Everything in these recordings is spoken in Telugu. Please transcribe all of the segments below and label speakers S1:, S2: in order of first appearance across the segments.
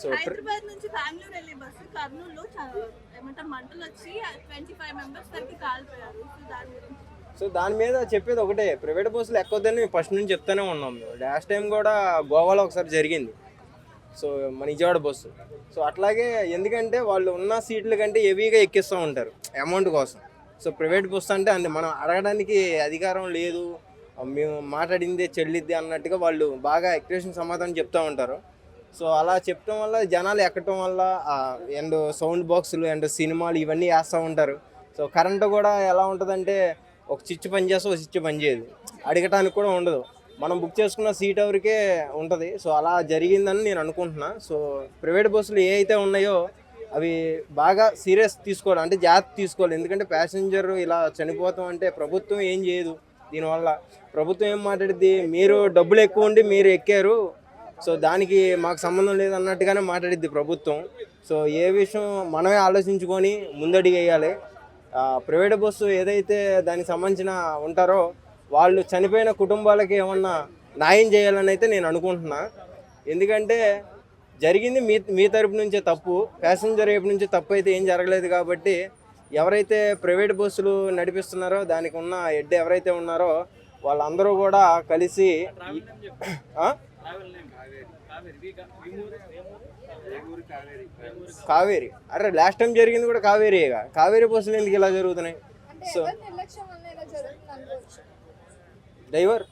S1: సో
S2: హైదరాబాద్ నుంచి బెంగళూరు వెళ్ళే బస్సు కర్నూలులో ఏమంటారు మంటలు వచ్చి ట్వంటీ ఫైవ్ మెంబర్స్ వరకు కాలిపోయారు. సో దాని గురించి
S1: సో దాని మీద చెప్పేది ఒకటే. ప్రైవేట్ బస్సులు ఎక్కొద్దని మేము ఫస్ట్ నుంచి చెప్తానే ఉన్నాం. లాస్ట్ టైం కూడా గోవాలో ఒకసారి జరిగింది. సో మన విజయవాడ బస్సు. సో అట్లాగే ఎందుకంటే వాళ్ళు ఉన్న సీట్ల కంటే హెవీగా ఎక్కిస్తూ ఉంటారు అమౌంట్ కోసం. సో ప్రైవేట్ బస్సు అంటే అంటే మనం అడగడానికి అధికారం లేదు. మేము మాట్లాడిందే చెల్లిద్ది అన్నట్టుగా వాళ్ళు బాగా ఎక్స్ప్రెషన్ సమాధానం చెప్తూ ఉంటారు. సో అలా చెప్పడం వల్ల జనాలు ఎక్కడం వల్ల అండ్ సౌండ్ బాక్సులు అండ్ సినిమాలు ఇవన్నీ వేస్తూ ఉంటారు. సో కరెంటు కూడా ఎలా ఉంటుందంటే ఒక చిచ్చు పని చేస్తే ఒక చిచ్చు పని చేయదు. అడగటానికి కూడా ఉండదు. మనం బుక్ చేసుకున్న సీట్ ఎవరికే ఉంటుంది. సో అలా జరిగిందని నేను అనుకుంటున్నా. సో ప్రైవేట్ బస్సులు ఏ అయితే ఉన్నాయో అవి బాగా సీరియస్ తీసుకోవాలి. అంటే జాగ్రత్త తీసుకోవాలి. ఎందుకంటే ప్యాసింజర్ ఇలా చనిపోతాం అంటే ప్రభుత్వం ఏం చేయదు దీనివల్ల. ప్రభుత్వం ఏం మాట్లాడిద్ది? మీరు డబ్బులు ఎక్కువ ఉండి మీరు ఎక్కారు. సో దానికి మాకు సంబంధం లేదు అన్నట్టుగానే మాట్లాడిద్ది ప్రభుత్వం. సో ఏ విషయం మనమే ఆలోచించుకొని ముందడుగు వేయాలి ఆ, ప్రైవేట్ బస్సు ఏదైతే దానికి సంబంధించిన ఉంటారో వాళ్ళు చనిపోయిన కుటుంబాలకి ఏమన్నా న్యాయం చేయాలని అయితే నేను అనుకుంటున్నా. ఎందుకంటే జరిగింది మీ మీ తరపు నుంచే తప్పు. ప్యాసింజర్ వైపు నుంచి తప్పు అయితే ఏం జరగలేదు కాబట్టి ఎవరైతే ప్రైవేట్ బస్సులు నడిపిస్తున్నారో దానికి ఉన్న హెడ్ ఎవరైతే ఉన్నారో వాళ్ళందరూ కూడా కలిసి? కావేరి అరే లాస్ట్ టైం జరిగింది కూడా కావేరీగా కావేరీ బస్సులు ఎందుకు ఇలా జరుగుతున్నాయి? So driver?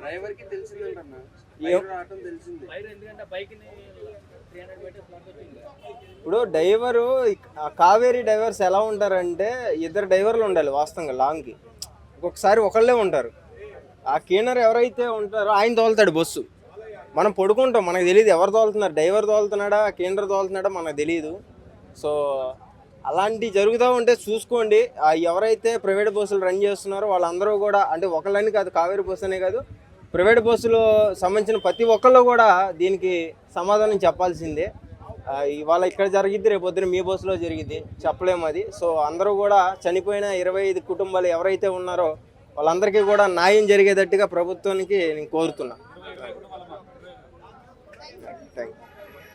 S3: డ్రైవర్కి తెలిసింది.
S1: ఇప్పుడు డ్రైవరు కావేరీ డ్రైవర్స్ ఎలా ఉంటారంటే ఇద్దరు డ్రైవర్లు ఉండాలి వాస్తవంగా లాంగ్కి. ఒక్కొక్కసారి ఒకళ్ళే ఉంటారు. ఆ క్లీనర్ ఎవరైతే ఉంటారో ఆయన తోలుతాడు బస్సు. మనం పడుకుంటాం. మనకు తెలియదు ఎవరు తోలుతున్నారు. డ్రైవర్ తోలుతున్నాడా? కేంద్ర తోలుతున్నాడా? మనకు తెలియదు సో అలాంటివి జరుగుతూ ఉంటే చూసుకోండి. ఎవరైతే ప్రైవేట్ బస్సులు రన్ చేస్తున్నారో వాళ్ళందరూ కూడా అంటే ఒకళ్ళని కాదు కావేరీ బస్సు అనే కాదు ప్రైవేట్ బస్సులో సంబంధించిన ప్రతి ఒక్కళ్ళు కూడా దీనికి సమాధానం చెప్పాల్సిందే. ఇవాళ ఇక్కడ జరిగిద్ది రేపొద్దున మీ బస్సులో జరిగింది చెప్పలేము అది. సో అందరూ కూడా చనిపోయిన ఇరవై ఐదు కుటుంబాలు ఎవరైతే ఉన్నారో వాళ్ళందరికీ కూడా న్యాయం జరిగేటట్టుగా ప్రభుత్వానికి నేను కోరుతున్నా. Thank you.